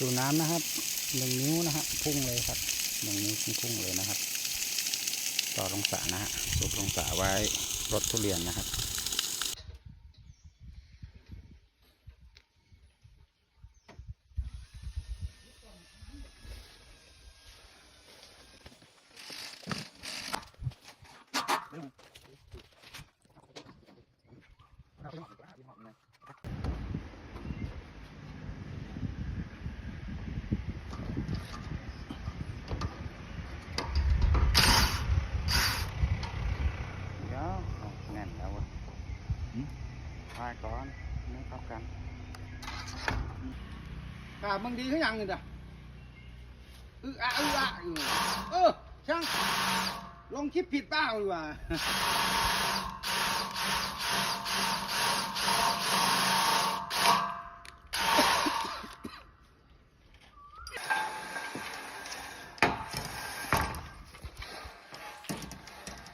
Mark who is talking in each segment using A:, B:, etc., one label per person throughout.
A: ดูน้ำนะครับหนึ่งนิ้วนะฮะพุ่งเลยครับหนึ่งนิ้วพุ่งเลยนะครับ ต่อลงสระนะฮะสูบลงสระไว้รถทุเรียนนะครับเดี๋ยวเอาแน่นแล้วเวะ พายก่อนไม่เข้ากัน
B: กาบางทีเขายังเงินอะอึอะอึอะอยู่เออช่างลองคิดผิดเปล่าดีกว่า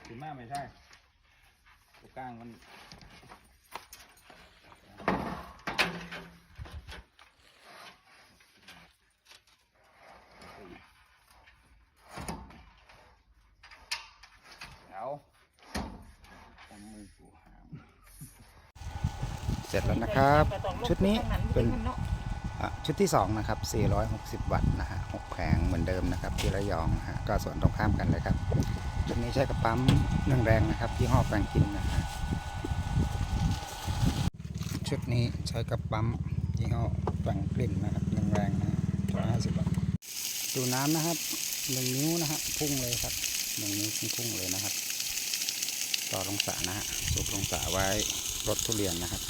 A: ถึงมากไม่ใช่ตัวกลางมันเดี๋ยวทำมือกูหาง เสร็จแล้วนะครับ ชุดนี้เป็นชุดที่ 2 นะครับ 460 วัตต์นะฮะ6แผงเหมือนเดิมนะครับ ที่ระยองนะฮะก็ส่วนตรงข้ามกันเลยครับ ชุดนี้ใช้กับปั๊มหนึ่งแรงนะครับที่ห้อแฟรงกินนะฮะชุดนี้ใช้กับปั๊มยี่ห้อแฟรงกลิ่นนะครับหนึ่งแรงนะร้อยห้าสิบบาทดูน้ำนะครับหนึ่งนิ้วนะฮะพุ่งเลยครับหนึ่งนิ้วพุ่งเลยนะครับ ต่อลงสระนะฮะสูบลงสระไว้รถทุเรียนนะครับ